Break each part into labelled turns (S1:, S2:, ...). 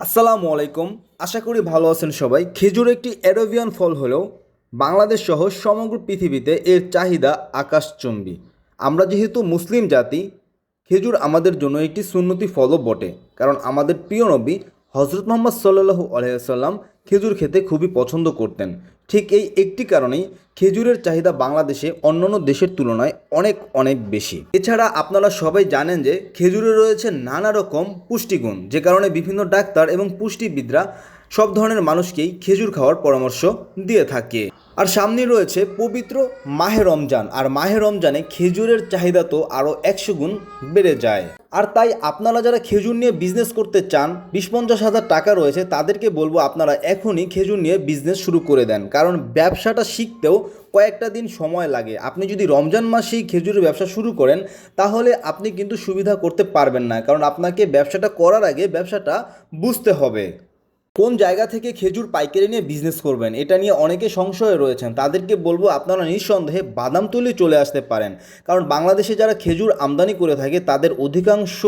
S1: আসসালামু আলাইকুম। আশা করি ভালো আছেন সবাই। খেজুর একটি অ্যারোভিয়ান ফল হলেও বাংলাদেশ সহ সমগ্র পৃথিবীতে এর চাহিদা আকাশচুম্বী। আমরা যেহেতু মুসলিম জাতি, খেজুর আমাদের জন্য একটি সুন্নতি ফলও বটে। কারণ আমাদের প্রিয় নবী হজরত মোহাম্মদ সাল্লু আলহাম খেজুর খেতে খুবই পছন্দ করতেন। ঠিক এই একটি কারণেই খেজুরের চাহিদা বাংলাদেশে অন্যান্য দেশের তুলনায় অনেক অনেক বেশি। এছাড়া আপনারা সবাই জানেন যে খেজুরে রয়েছে নানা রকম পুষ্টিগুণ, যে কারণে বিভিন্ন ডাক্তার এবং পুষ্টিবিদরা সব ধরনের মানুষকেই খেজুর খাওয়ার পরামর্শ দিয়ে থাকে। আর সামনে রয়েছে পবিত্র মাহে রমজান, আর মাহে রমজানে খেজুরের চাহিদা তো আরও একশো গুণ বেড়ে যায়। আর তাই আপনারা যারা খেজুর নিয়ে বিজনেস করতে চান বিশ পঞ্চাশ হাজার টাকা রয়েছে, তাদেরকে বলব আপনারা এখনই খেজুর নিয়ে বিজনেস শুরু করে দেন। কারণ ব্যবসাটা শিখতেও কয়েকটা দিন সময় লাগে। আপনি যদি রমজান মাসেই খেজুরের ব্যবসা শুরু করেন, তাহলে আপনি কিন্তু সুবিধা করতে পারবেন না। কারণ আপনাকে ব্যবসাটা করার আগে ব্যবসাটা বুঝতে হবে। কোন জায়গা থেকে খেজুর পাইকারি নিয়ে বিজনেস করবেন? এটা নিয়ে অনেকে সংশয়ে রয়েছেন। তাদেরকে বলব, আপনারা নিঃসন্দেহে বাদামতলি চলে আসতে পারেন। কারণ বাংলাদেশে যারা খেজুর আমদানি করে থাকে, তাদের অধিকাংশ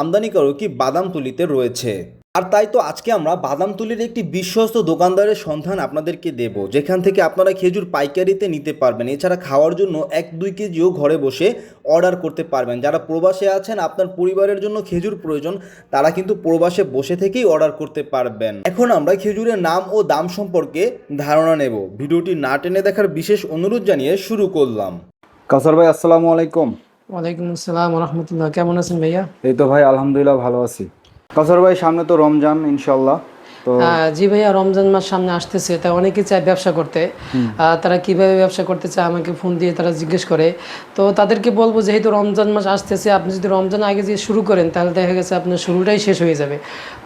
S1: আমদানিকারকই বাদামতলিতে রয়েছে। আর তাই তো আজকে আমরা বাদামতলির একটি বিশ্বস্ত দোকানদারের সন্ধান আপনাদেরকে দেব। যেখান থেকে আপনারা খেজুর পাইকারিতে নিতে পারবেন। এছাড়া খাওয়ার জন্য এক দুই কেজিও ঘরে বসে অর্ডার করতে পারবেন। যারা প্রবাসে আছেন আপনার পরিবারের জন্য খেজুর প্রয়োজন তারা কিন্তু প্রবাসে বসে থেকেই অর্ডার করতে পারবেন। এখন আমরা খেজুরের নাম ও দাম সম্পর্কে ধারণা নেব। ভিডিওটি না টেনে দেখার বিশেষ অনুরোধ জানিয়ে শুরু করলাম। কাসার ভাই আসসালামু আলাইকুম।
S2: ওয়ালাইকুম আসসালাম রহমতুল্লাহ। কেমন আছেন ভাইয়া?
S1: এই তো ভাই আলহামদুলিল্লাহ ভালো আছি। কাসার ভাই সামনে তো রমজান ইনশাল্লাহ
S2: জি ভাইয়া রমজান মাস সামনে আসতেছে তাই অনেকে চায় ব্যবসা করতে। তারা কীভাবে ব্যবসা করতে চায় আমাকে ফোন দিয়ে তারা জিজ্ঞেস করে। তো তাদেরকে বলব যেহেতু রমজান মাস আসতেছে আপনি যদি রমজান আগে যে শুরু করেন তাহলে দেখা গেছে আপনার শুরুটাই শেষ হয়ে যাবে।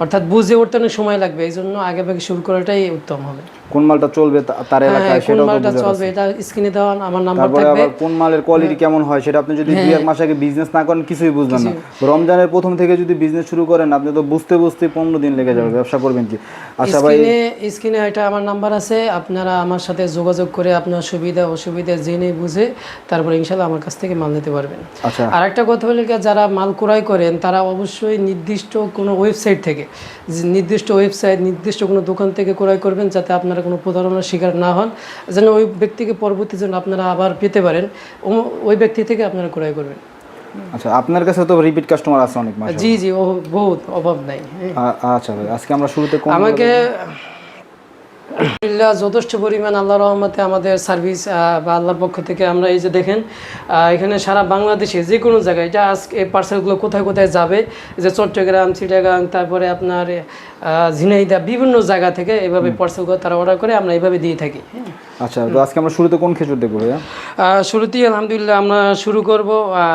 S2: অর্থাৎ বুঝে উঠতে অনেক সময় লাগবে এই জন্য আগে ভাগে শুরু করাটাই উত্তম হবে।
S1: কোন মালটা চলবে তার
S2: হ্যাঁ
S1: এলাকায় সেটাও তো
S2: মালটা চলবে এটা স্ক্রিনে দেওয়া আমার নাম্বার
S1: তারপরে
S2: থাকবে।
S1: আবার কোন মালের কোয়ালিটি কেমন হয় সেটা আপনি যদি দুই এক মাস আগে বিজনেস না করেন কিছুই বুঝবেন না। রমজানের প্রথম থেকে যদি বিজনেস শুরু করেন আপনি তো বুঝতে বুঝতে পনেরো দিন লেগে যাবে ব্যবসা করবেন কি? আচ্ছা ভাই
S2: স্ক্রিনে স্ক্রিনে এটা আমার নাম্বার আছে আপনারা আমার সাথে যোগাযোগ করে আপনার সুবিধা অসুবিধা জেনে বুঝে তারপরে ইনশাল্লাহ আমার কাছ থেকে মাল নিতে পারবেন।
S1: আচ্ছা।
S2: আর একটা কথা হলো কি, যারা মাল ক্রয় করেন তারা অবশ্যই নির্দিষ্ট কোনো ওয়েবসাইট থেকে নির্দিষ্ট ওয়েবসাইট নির্দিষ্ট কোনো দোকান থেকে ক্রয় করবেন যাতে আপনারা কোনো প্রতারণার শিকার না হন। যেন ওই ব্যক্তিকে পরবর্তী জন্য আপনারা আবার পেতে পারেন ওই ব্যক্তি থেকে আপনারা ক্রয় করবেন।
S1: আচ্ছা আপনার কাছে তো রিপিট কাস্টমার আছে অনেক
S2: জি জি ও বহুত অভাব নাই।
S1: আচ্ছা ভাই আজকে আমরা শুরুতে
S2: আমাকে আলহামদুলিল্লাহ যথেষ্ট পরিমাণ আল্লাহ রহমতে আমাদের সার্ভিস বা আল্লাহর পক্ষ থেকে আমরা এই যে দেখেন এখানে সারা বাংলাদেশে যে কোনো জায়গায় এটা আজকে এই পার্সেলগুলো কোথায় কোথায় যাবে যে চট্টগ্রাম চিটাগাং তারপরে আপনার ঝিনাইদা বিভিন্ন জায়গা থেকে এভাবে পার্সেলগুলো তারা অর্ডার করে আমরা এইভাবে দিয়ে থাকি হ্যাঁ।
S1: আচ্ছা তো আজকে আমরা শুরুতে কোন খেজুর দেখব ভাইয়া?
S2: শুরুতেই আলহামদুলিল্লাহ আমরা শুরু করব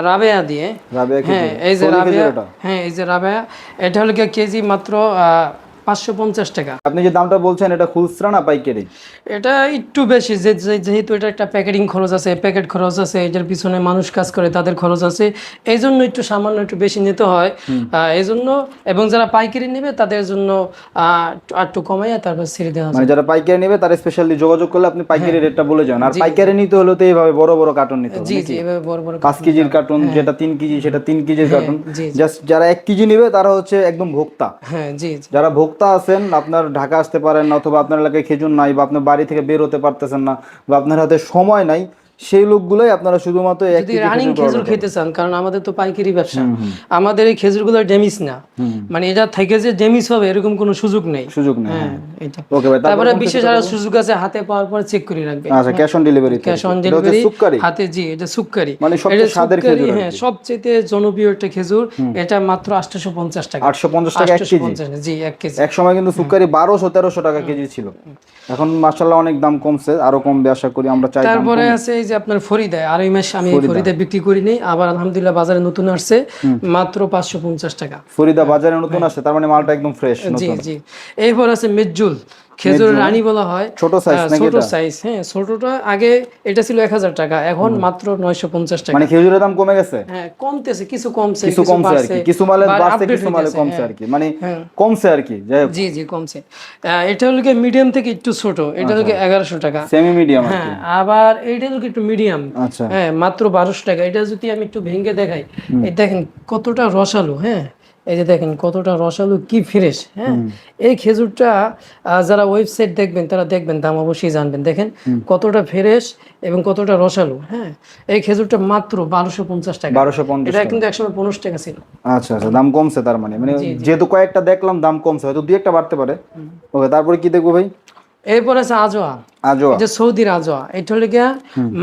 S2: রাবেয়া দিয়ে
S1: রাবেয়া
S2: হ্যাঁ এই যে রাবেয়া হ্যাঁ এই যে রাবেয়া এটা হলো কেজি মাত্র পাঁচশো পঞ্চাশ টাকা।
S1: আপনি যে দামটা বলছেন এটা খুচরা না পাইকারি?
S2: এটা একটু বেশি যে যেহেতু এটা একটা প্যাকেটিং খরচ আছে প্যাকেট খরচ আছে এটার পিছনে মানুষ কাজ করে তাদের খরচ আছে এই জন্য একটু সামান্য একটু বেশি নিতে হয়। এই জন্য এবং যারা পাইকারি নেবে তাদের জন্য একটু- কমাইয়া তারপর ছেড়ে দেওয়া
S1: মানে যারা পাইকারি নেবে তারা স্পেশালি যোগাযোগ করলে আপনি পাইকারি
S2: হ্যাঁ।
S1: রেটটা বলে যান আর পাইকারি নিতে হলে তো এইভাবে বড় বড় কার্টন নিতে হবে
S2: জি জি এভাবে বড় বড়
S1: পাঁচ কেজির কার্টুন যেটা তিন কেজি সেটা তিন কেজির কার্টুন
S2: হ্যাঁ,
S1: জাস্ট যারা এক কেজি নেবে তারা হচ্ছে একদম ভোক্তা।
S2: হ্যাঁ জি।
S1: যারা ভোক্তা আছেন, আপনার ঢাকা আসতে পারেন অথবা আপনার এলাকায় খেজুর নাই বা আপনার বাড়ি থেকে বের হতে পারতেছেন না, বা আপনার হাতে সময় নাই সেই লোকগুলোই আপনারা শুধুমাত্র এক
S2: যদি রানিং খেজুর খেতে চান কারণ আমাদের তো পাইকারি ব্যবসা। আমাদের এই খেজুরগুলো ডেমিস না। মানে এটা থেকে যে ডেমিস হবে এরকম কোনো সুযোগ নেই।
S1: সুযোগ নেই
S2: হ্যাঁ এটা।
S1: ওকে ভাই
S2: তারপরে বিশেষ আরও সুযোগ আছে হাতে পাওয়ার পর চেক করে রাখবে
S1: আচ্ছা cash on delivery
S2: cash on delivery হাতে জি এটা সুক্কারি।
S1: মানে সবচেয়ে স্বাদের খেজুর
S2: হ্যাঁ সবচেয়ে জনপ্রিয় একটা খেজুর এটা মাত্র আটশো পঞ্চাশ টাকা।
S1: আটশো পঞ্চাশ টাকা এক
S2: আটশো
S1: কেজি
S2: জি এক কেজি।
S1: এক সময় কিন্তু সুকারি বারোশো তেরোশো টাকা কেজি ছিল। এখন মার্শাল্লাহ অনেক দাম কমছে আরও কমবে আশা করি আমরা চাই
S2: তারপরে আছে এই যে আপনার ফরিদা আড়াই মাস আমি ফরিদা। বিক্রি করি নেই আবার আলহামদুলিল্লাহ বাজারে নতুন আসছে মাত্র পাঁচশো পঞ্চাশ টাকা।
S1: ফরিদা বাজারে নতুন আসছে তার মানে মালটা একদম ফ্রেশ
S2: জি জি। এরপর আছে মেজুল খেজুরের রানী বলা হয়।
S1: ছোট সাইজ
S2: হ্যাঁ, ছোট সাইজ হ্যাঁ ছোটটা আগে এটা ছিল এক হাজার টাকা এখন মাত্র নয়শো পঞ্চাশ টাকা।
S1: মানে খেজুরের দাম কমে গেছে?
S2: হ্যাঁ কমতেছে কিছু কমছে
S1: কিছু কমছে আর কি কিছু মালে বাড়ছে কিছু মালে কমছে
S2: হ্যাঁ।
S1: আর কি মানে কমছে আর কি যাই
S2: জি জি কমছে। এটা হলো মিডিয়াম থেকে একটু ছোট এটা হলো এগারোশো টাকা।
S1: সেমি মিডিয়াম
S2: হ্যাঁ আবার এইটা হলো একটু মিডিয়াম
S1: আচ্ছা।
S2: হ্যাঁ মাত্র বারোশো টাকা। এটা যদি আমি একটু ভেঙে দেখাই এই দেখেন কতটা রসালো হ্যাঁ। এই যে দেখেন কতটা রসালো কি ফ্রেশ হ্যাঁ? এই খেজুরটা যারা ওয়েবসাইট দেখবেন তারা দেখবেন দাম অবশ্যই জানবেন। দেখেন কতটা ফ্রেশ এবং কতটা রসালো হ্যাঁ? এই খেজুরটা মাত্র বারোশো পঞ্চাশ টাকা।
S1: বারোশো পঞ্চাশ
S2: এটা কিন্তু একসময় পনেরো টাকা ছিল।
S1: আচ্ছা আচ্ছা দাম কমছে তার মানে। মানে যেহেতু কয়েকটা দেখলাম দাম কমছে হয়তো দুই একটা বাড়তে পারে। ওকে তারপরে কি দেখব ভাই?
S2: এরপর আছে আজোয়া। এই যে সৌদির আজোয়া এটা হলে গিয়া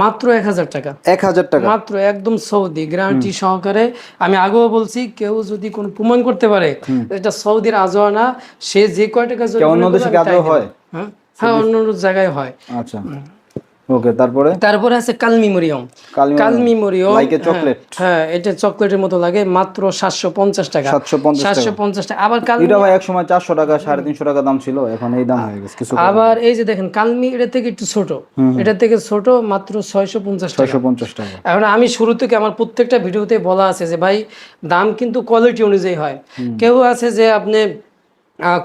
S2: মাত্র এক হাজার টাকা।
S1: এক হাজার টাকা?
S2: মাত্র একদম সৌদি গ্যারান্টি সহকারে। আমি আগেও বলছি কেউ যদি কোনো প্রমাণ করতে পারে এটা সৌদির আজোয়া না সে যে কয় টাকা
S1: অন্য দেশে
S2: দেব।
S1: হয়?
S2: হ্যাঁ? হ্যাঁ অন্য অন্য জায়গায় হয়।
S1: আচ্ছা। ওকে তারপরে?
S2: তারপরে আছে
S1: লাইকে চকলেট
S2: হ্যাঁ এটা চকলেটের মতো লাগে মাত্র সাতশো পঞ্চাশ টাকা।
S1: সাতশো পঞ্চাশ
S2: সাতশো পঞ্চাশ টাকা। আবার
S1: এটা ভাই এক সময় চারশো টাকা সাড়ে তিনশো টাকা দাম ছিল এখন এই দাম হয়ে গেছে কিছু
S2: আবার এই যে দেখেন কালমি এটা থেকে একটু ছোট। এটা থেকে ছোট মাত্র ছয়শো পঞ্চাশ টাকা।
S1: ছয়শো পঞ্চাশ টাকা।
S2: এখন আমি শুরু থেকে আমার প্রত্যেকটা ভিডিওতে বলা আছে যে ভাই দাম কিন্তু কোয়ালিটি অনুযায়ী হয়। কেউ আছে যে আপনি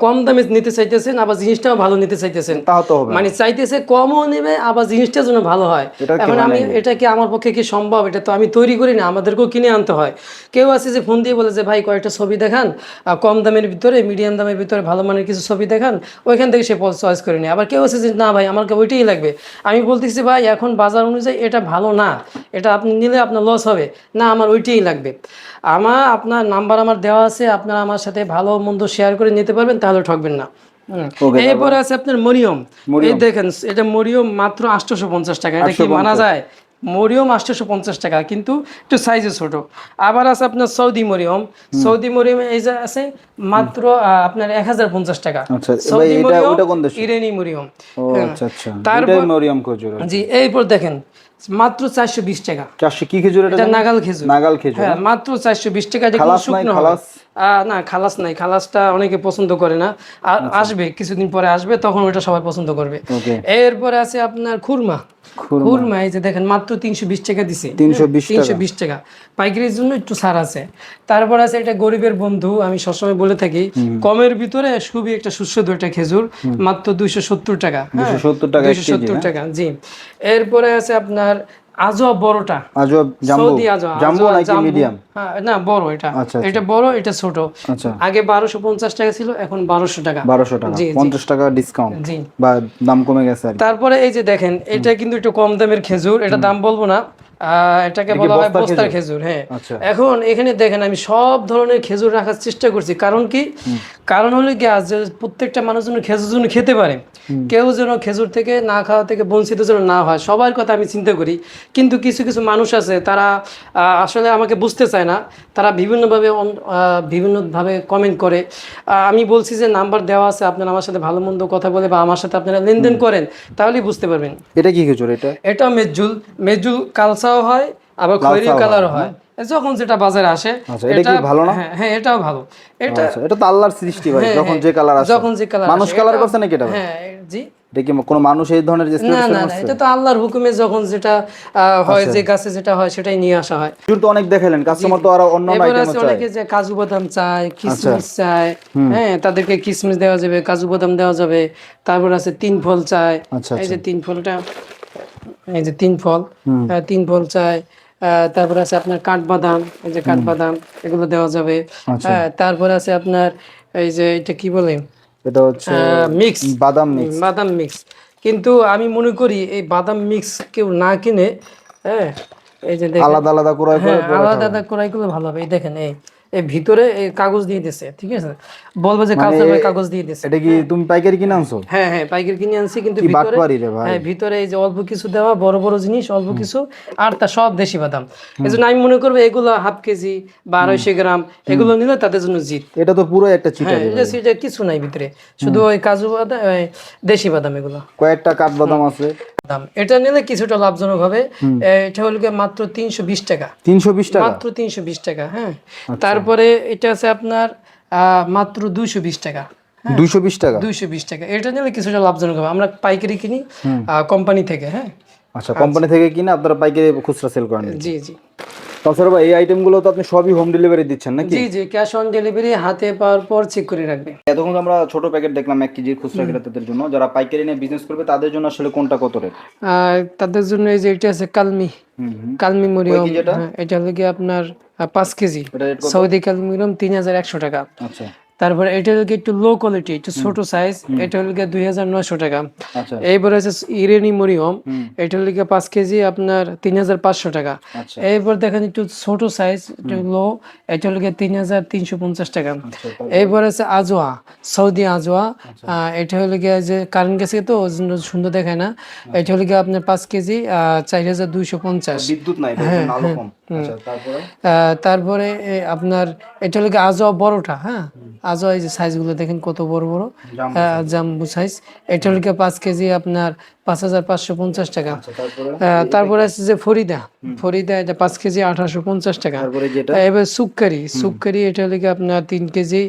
S2: কম দামে নিতে চাইতেছেন আবার জিনিসটাও ভালো নিতে চাইতেছেন।
S1: তাও তো হবে
S2: মানে চাইতেছে কমও নেবে আবার জিনিসটা যেন ভালো হয়। এখন আমি এটা কি আমার পক্ষে কি সম্ভব? এটা তো আমি তৈরি করি না আমাদেরকেও কিনে আনতে হয়। কেউ আছে যে ফোন দিয়ে বলে যে ভাই কয়েকটা ছবি দেখান কম দামের ভিতরে মিডিয়াম দামের ভিতরে ভালো মানের কিছু ছবি দেখান ওইখান থেকে সে চয়েস করে নেয়। আবার কেউ আছে যে না ভাই আমাকে ওইটাই লাগবে। আমি বলতেছি ভাই এখন বাজার অনুযায়ী এটা ভালো না। এটা আপনি নিলে আপনার লস হবে। না আমার ওইটাই লাগবে। আমার আপনার নাম্বার আমার দেওয়া আছে আপনারা আমার সাথে ভালো মন্দ শেয়ার করে নিতে পারবেন তাহলে ঠকবেন না। এরপরে আছে আপনার মরিয়ম। এই দেখেন এটা মরিয়ম মাত্র আটশোশো পঞ্চাশ টাকা এটা কি মানা যায়? মরিয়ম আটশোশো পঞ্চাশ টাকা কিন্তু একটু সাইজে ছোট। আবার আছে আপনার সৌদি মরিয়ম। সৌদি মরিয়ম এই যে আছে মাত্র আপনার এক হাজার পঞ্চাশ টাকা।
S1: আচ্ছা
S2: সৌদি মরিয়ম ইরানি মরিয়ম।
S1: ও আচ্ছা আচ্ছা।
S2: তারপর-
S1: খজুর
S2: জি এইপর দেখেন মাত্র চারশো বিশ টাকা।
S1: চারশো কি খেজুর এটা
S2: নাগাল খেজুর।
S1: নাগাল খেজুর
S2: হ্যাঁ মাত্র চারশো বিশ টাকা এটা
S1: নাই,
S2: শুকনো
S1: খালাস?
S2: না খালাস নাই খালাসটা অনেকে পছন্দ করে না। আসবে কিছুদিন পরে আসবে তখন ওটা সবাই পছন্দ করবে। এরপরে আছে আপনার খুরমা।
S1: খুরমা।
S2: এই যে দেখেন মাত্র তিনশো বিশ টাকা দিছে।
S1: তিনশো বিশ
S2: তিনশো বিশ টাকা। পাইকারির জন্য একটু ছাড় আছে। তারপর আছে এটা গরিবের বন্ধু আমি সবসময় বলে থাকি কমের ভিতরে খুবই একটা সুস্বাদু একটা খেজুর মাত্র দুইশো সত্তর টাকা। হ্যাঁ
S1: 270 টাকা
S2: দুইশো সত্তর টাকা জি। এরপরে আছে আপনার বড়টা।
S1: জাম্বো?
S2: সৌদি
S1: জাম্বো নাকি মিডিয়াম?
S2: হ্যাঁ, না বড় এটা।
S1: আচ্ছা,
S2: এটা বড় এটা ছোট।
S1: আচ্ছা।
S2: আগে বারোশো পঞ্চাশ টাকা ছিল এখন বারোশো টাকা।
S1: বারোশো টাকা।
S2: জি, জি।
S1: পঞ্চাশ টাকা ডিসকাউন্ট
S2: জি।
S1: বা দাম কমে গেছে আর
S2: তারপরে এই যে দেখেন এটা কিন্তু একটু কম দামের খেজুর এটা দাম বলব না। এটাকে বলা হয়
S1: বস্তার
S2: খেজুর? হ্যাঁ।
S1: আচ্ছা।
S2: এখন এখানে দেখেন আমি সব ধরনের খেজুর রাখার চেষ্টা করছি। কারণ কি? কারণ হলো কি আজ প্রত্যেকটা মানুষ যেন খেজুর যেন খেতে পারে কেউ যেন খেজুর থেকে না খাওয়া থেকে বঞ্চিত যেন না হয় সবার কথা আমি চিন্তা করি। কিন্তু কিছু কিছু মানুষ আছে তারা আসলে আমাকে বুঝতে চায় না। তারা বিভিন্নভাবে বিভিন্নভাবে কমেন্ট করে। আমি বলছি যে নাম্বার দেওয়া আছে আপনারা আমার সাথে ভালো মন্দ কথা বলে বা আমার সাথে আপনারা লেনদেন করেন তাহলেই বুঝতে পারবেন।
S1: এটা কি খেজুর এটা?
S2: এটা মেজুল মেজুল কালসাও হয় আবার খয়েরি কালারও হয়। যখন যেটা বাজারে আসে
S1: আচ্ছা, এটা ভালো না?
S2: হ্যাঁ হ্যাঁ এটাও ভালো। এটা
S1: আচ্ছা এটা তো আল্লাহর সৃষ্টি ভাই
S2: হ্যাঁ,
S1: যখন
S2: হ্যাঁ,
S1: যে কালার আসে।
S2: যখন যে কালার
S1: মানুষ কালার করছে নাকি এটা
S2: হ্যাঁ জি।
S1: কি কোনো মানুষ এই ধরনের যে
S2: না না এটা তো আল্লাহর হুকুমে যখন যেটা হয়
S1: আচ্ছা।
S2: যে গাছে যেটা হয় সেটাই নিয়ে আসা হয়।
S1: খেজুর তো অনেক দেখালেন কাস্টমার তো আরও অন্য চায়।
S2: অনেকে যে কাজু বাদাম চায়। কিশমিশ চায় হ্যাঁ তাদেরকে কিশমিশ দেওয়া যাবে কাজু বাদাম দেওয়া যাবে তারপর আছে তিন ফল চায়। এই যে তিন ফলটা এই যে তিন ফল তিন ফল আহ, তারপর আছে আপনার কাঠবাদাম এই যে কাঠবাদাম এগুলো দেওয়া যাবে।
S1: আচ্ছা।
S2: তারপর আছে আপনার এই যে এটা কি বলে?
S1: এটা হচ্ছে
S2: মিক্স।
S1: বাদাম মিক্স।
S2: বাদাম মিক্স। কিন্তু আমি মনে করি এই বাদাম মিক্স কেউ না কিনে হ্যাঁ এই যে
S1: আলাদা আলাদা করে
S2: হ্যাঁ আলাদা আলাদা করাই করলে ভালো হবে। এই দেখেন এই ভিতরে কাগজ দিয়ে দিছে ঠিক আছে? বলবে যে কালচার কাগজ দিয়ে দিছে।
S1: এটা কি তুমি পাইকারি কিনে আনছো?
S2: হ্যাঁ হ্যাঁ পাইকারি কিনে আনছি কিন্তু ভিতরে হ্যাঁ ভিতরে এই যে অল্প কিছু দেওয়া বড় বড় জিনিস অল্প কিছু আর তা সব দেশি বাদাম। আমি মনে করব এগুলো হাফ কেজি বা আড়াইশো গ্রাম এগুলো নিলে তাদের জন্য জিত।
S1: এটা তো পুরো একটা চিটা
S2: হ্যাঁ কিছু নাই ভিতরে। শুধু ওই কাজু বাদাম দেশি বাদাম এগুলো।
S1: কয়েকটা কাঠবাদাম আছে।
S2: দাম এটা নিলে কিছুটা লাভজনক হবে। এটা হলো মাত্র তিনশো বিশ টাকা।
S1: তিনশো বিশ টাকা?
S2: মাত্র তিনশো বিশ টাকা হ্যাঁ। তারপরে এটা আছে আপনার মাত্র দুইশো বিশ টাকা।
S1: দুইশো বিশ টাকা?
S2: দুইশো বিশ টাকা। এটা নিলে কিছুটা লাভজনক হবে। আমরা পাইকারি কিনি কোম্পানি থেকে হ্যাঁ?
S1: আচ্ছা কোম্পানি থেকে কিনে আপনারা পাইকারি খুচরা সেল করেন।
S2: জি জি।
S1: তাছাড়া ভাই এই আইটেমগুলো তো আপনি সবই হোম ডেলিভারি দিচ্ছেন নাকি?
S2: জি জি ক্যাশ অন ডেলিভারি হাতে পাওয়ার পর চেক করে রাখবে।
S1: এতক্ষণ আমরা ছোট প্যাকেট দেখলাম এক কেজির খুচরা ক্রেতাদের জন্য। যারা পাইকারি নিয়ে বিজনেস করবে তাদের জন্য আসলে কোনটা কত রেট
S2: তাদের জন্য এই যে এটা আছে কালমি। কালমি মরিয়ম? হ্যাঁ, এটা হলো গিয়ে আপনার পাঁচ কেজি। সৌদি ক্যালমিনিয়াম তিন হাজার একশো টাকা।
S1: আচ্ছা।
S2: তারপরে এটা হলো একটু লো কোয়ালিটি একটু ছোট সাইজ এটা হলো দুই হাজার নয়শো টাকা।
S1: আচ্ছা।
S2: এইবার হচ্ছে ইরেনিমোরিয়াম
S1: হুম।
S2: এটা হলো পাঁচ কেজি আপনার তিন হাজার পাঁচশো টাকা।
S1: আচ্ছা।
S2: এইবার দেখেন একটু ছোট সাইজ একটু লো এটা হলো তিন হাজার তিনশো পঞ্চাশ টাকা।
S1: আচ্ছা?
S2: এইবার আছে আজোয়া সৌদি আজোয়া। এটা হলো গিয়ে যে কারেন্ট গেছে তো সুন্দর দেখায় না। এটা হলো গিয়ে আপনার পাঁচ কেজি চার হাজার দুইশো পঞ্চাশ।
S1: বিদ্যুৎ নাই এটা আচ্ছা তারপরে?
S2: আপনার এটা হলো আজোয়া বড়টা হ্যাঁ? আজোয়া এই যে সাইজগুলো দেখেন কত বড় বড়।
S1: জাম্বো
S2: সাইজ এটা হলো পাঁচ কেজি আপনার পাঁচ হাজার পাঁচশো পঞ্চাশ টাকা।
S1: আচ্ছা তারপরে?
S2: আছে যে ফরিদা। ফরিদা এটা পাঁচ কেজি আঠারোশো পঞ্চাশ টাকা। এবার সুক্কারি। সুক্কারি এটা হলো আপনার তিন কেজি।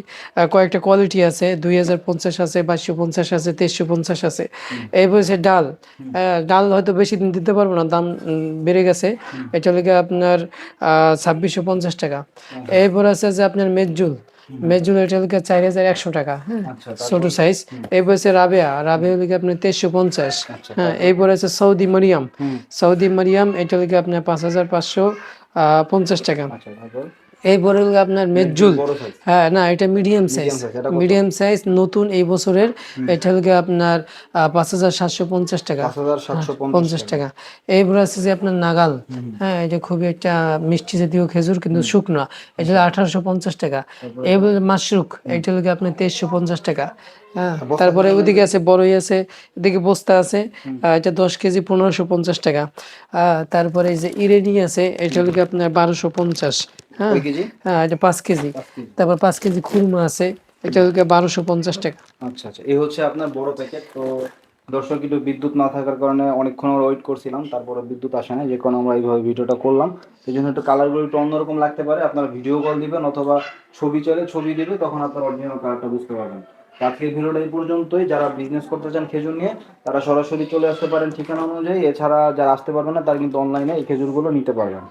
S2: কয়েকটা কোয়ালিটি আছে। দুই হাজার পঞ্চাশ আছে বাইশশো পঞ্চাশ আছে তেইশশো পঞ্চাশ আছে। এবার হচ্ছে ডাল। ডাল হয়তো বেশি দিন দিতে পারব না দাম বেড়ে গেছে। এটা হলো আপনার ছাব্বিশশো পঞ্চাশ টাকা। এরপর আছে যে আপনার মেজুল মেজুল এটা হলো চার হাজার একশো টাকা হ্যাঁ?
S1: আচ্ছা
S2: ছোট সাইজ এরপর আছে রাবেয়া। রাবেয়া হলো আপনার তেইশশো পঞ্চাশ। হ্যাঁ এরপর আছে সৌদি মারিয়াম। সৌদি মারিয়াম এটা হলো আপনার পাঁচ হাজার পাঁচশো পঞ্চাশ টাকা। এরপরে হলো আপনার মেজুল হ্যাঁ না এটা মিডিয়াম সাইজ মিডিয়াম সাইজ নতুন এই বছরের এটা হলো আপনার পাঁচ হাজার সাতশো পঞ্চাশ টাকা।
S1: সাতশো পঞ্চাশ
S2: টাকা। এইবার আছে যে আপনার নাগাল। হ্যাঁ এটা খুবই একটা মিষ্টি জাতীয় খেজুর কিন্তু শুকনো। এটা হলো আঠারোশো পঞ্চাশ টাকা। এই মাশরুক এটা হলো আপনার তেইশশো পঞ্চাশ টাকা। হ্যাঁ তারপরে ওদিকে আছে বড়ই আছে এদিকে বস্তা আছে। এটা দশ কেজি পনেরোশো পঞ্চাশ টাকা। আহ, তারপরে এই যে ইরেনি আছে এটা হলো আপনার বারোশো পঞ্চাশ। হ্যাঁ হ্যাঁ এটা পাঁচ কেজি। তারপর পাঁচ কেজি খুরমা আছে। এটা গিয়ে বারোশো পঞ্চাশ টাকা।
S1: আচ্ছা আচ্ছা। এই হচ্ছে আপনার বড় প্যাকেট তো দর্শক একটু বিদ্যুৎ না থাকার কারণে অনেকক্ষণ আমরা ওয়েট করছিলাম তারপরে বিদ্যুৎ আসে না যে কারণে আমরা এইভাবে ভিডিওটা করলাম। সেই জন্য একটু কালারগুলো একটু অন্যরকম লাগতে পারে। আপনারা ভিডিও কল দিবেন অথবা ছবি চলে ছবি দিবে তখন আপনার অরিজিনাল কালারটা বুঝতে পারবেন। আজকের ভিডিওটা এই পর্যন্তই। যারা বিজনেস করতে চান খেজুর নিয়ে তারা সরাসরি চলে আসতে পারেন ঠিকানা অনুযায়ী। এছাড়া যারা আসতে পারবেন না তারা কিন্তু অনলাইনে এই খেজুরগুলো নিতে পারবেন।